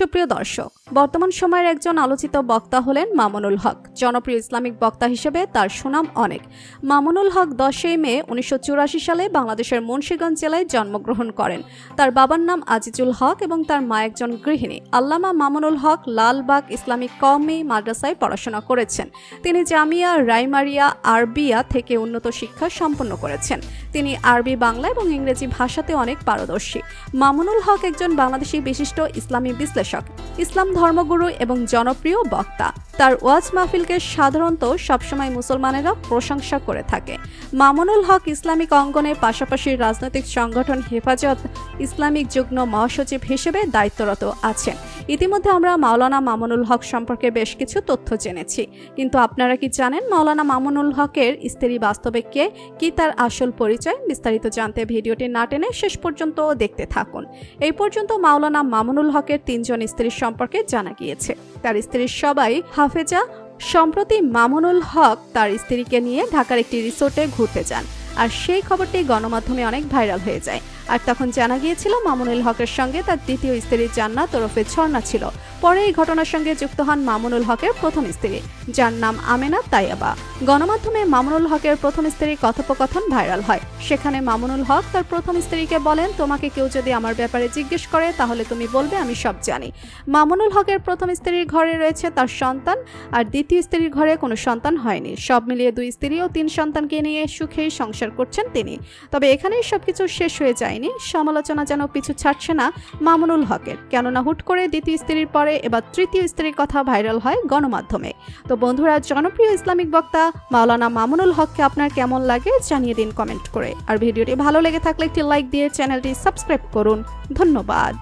সুপ্রিয় দর্শক, বর্তমান সময়ের একজন আলোচিত বক্তা হলেন মামুনুল হক। জনপ্রিয় ইসলামিক বক্তা হিসেবে তার সুনাম অনেক। মামুনুল হক দশই মে উনিশশো চুরাশি সালে বাংলাদেশের মুন্সীগঞ্জ জেলায় জন্মগ্রহণ করেন। তার বাবার নাম আজিজুল হক এবং তার মা একজন গৃহিণী। আল্লামা মামুনুল হক লালবাগ ইসলামিক কওমি মাদ্রাসায় পড়াশোনা করেছেন। তিনি জামিয়া রাইমারিয়া আরবিয়া থেকে উন্নত শিক্ষা সম্পন্ন করেছেন। তিনি আরবি, বাংলা এবং ইংরেজি ভাষাতে অনেক পারদর্শী। মামুনুল হক একজন বাংলাদেশি বিশিষ্ট ইসলামী বিশ্লেষক। ইসলাম ধর্মগুরু এবং জনপ্রিয় বক্তা। তার ওয়াজ মাহফিলকে সাধারণত সবসময় মুসলমানেরা প্রশংসা করে থাকে। মামুনুল হক ইসলামিক অঙ্গনের পাশাপাশি রাজনৈতিক সংগঠন হেফাজত ইসলামিক যুগ্ম মহাসচিব হিসেবে দায়িত্বরত আছেন। ইতিমধ্যে আমরা মাওলানা মামুনুল হক সম্পর্কে বেশ কিছু তথ্য জেনেছি। কিন্তু আপনারা কি জানেন মাওলানা মামুনুল হকের স্ত্রী বাস্তবে কে? কি তার আসল পরিচয়? বিস্তারিত জানতে ভিডিওটি না টেনে শেষ পর্যন্ত দেখতে থাকুন। এই পর্যন্ত মাওলানা মামুনুল হকের তিনজন স্ত্রীর সম্পর্কে জানা গিয়েছে। তার স্ত্রীর সবাই হাফেজা। সম্প্রতি মামুনুল হক তার স্ত্রীকে নিয়ে ঢাকার একটি রিসোর্টে ঘুরতে যান। আর সেই খবরটি গণমাধ্যমে অনেক ভাইরাল হয়ে যায়। আর তখন জানা গিয়েছিল, মামুনুল হকের সঙ্গে তার দ্বিতীয় স্ত্রী জান্নাত ওরফে ঝর্ণা ছিল। পরে এই ঘটনার সঙ্গে যুক্ত হন মামুনুল হকের প্রথম স্ত্রী, যার নাম আমেনা তাইয়াবা। গণমাধ্যমে মামুনুল হকের প্রথম স্ত্রীর কথোপকথন ভাইরাল হয়। সেখানে মামুনুল হক তার প্রথম স্ত্রীকে বলেন, তোমাকে কেউ যদি আমার ব্যাপারে জিজ্ঞেস করে, তাহলে তুমি বলবে, আমি সব জানি। মামুনুল হকের প্রথম স্ত্রীর ঘরে রয়েছে তার সন্তান, আর দ্বিতীয় স্ত্রীর ঘরে কোনো সন্তান হয়নি। সব মিলিয়ে দুই স্ত্রী ও তিন সন্তানকে নিয়ে সুখেই সংসার করছেন তিনি। তবে এখানেই সবকিছু শেষ হয়ে যায়নি। সমালোচনা যেন পিছু ছাড়ছে না মামুনুল হকের। কেননা হুট করে দ্বিতীয় স্ত্রীর পরে এবার তৃতীয় স্ত্রীর কথা ভাইরাল হয় গণমাধ্যমে। তো বন্ধুরা, জনপ্রিয় ইসলামিক বক্তা মাওলানা মামুনুল হককে আপনার কেমন লাগে জানিয়ে দিন কমেন্ট করে। আর ভিডিওটি ভালো লেগে থাকলে একটি লাইক দিয়ে চ্যানেলটি সাবস্ক্রাইব করুন। ধন্যবাদ।